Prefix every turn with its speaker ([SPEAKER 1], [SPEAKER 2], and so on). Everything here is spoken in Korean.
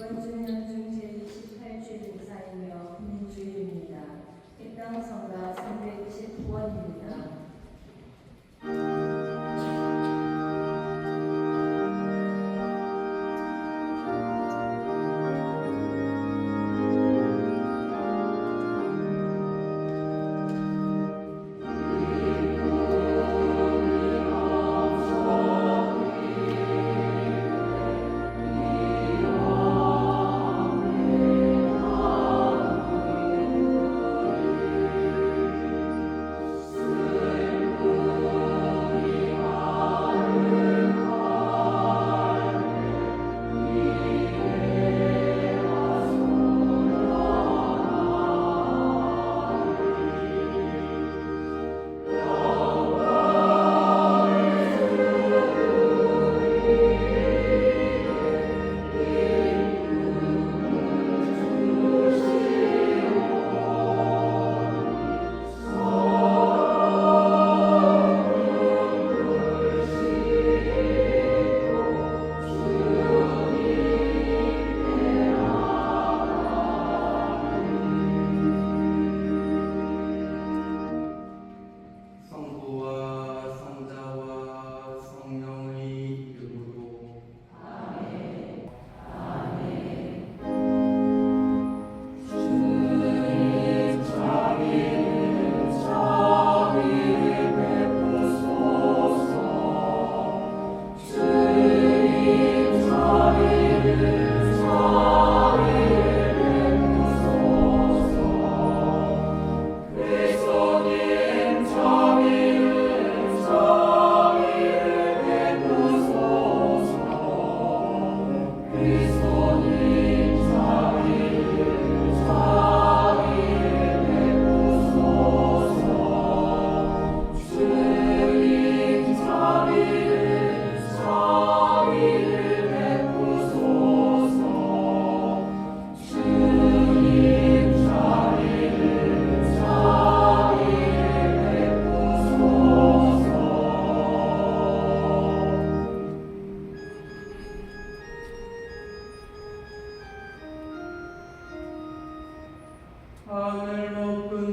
[SPEAKER 1] 이번 주는 중 제 28주 인사이며 민주일입니다. 일당 성가 329원입니다.
[SPEAKER 2] Amen. Open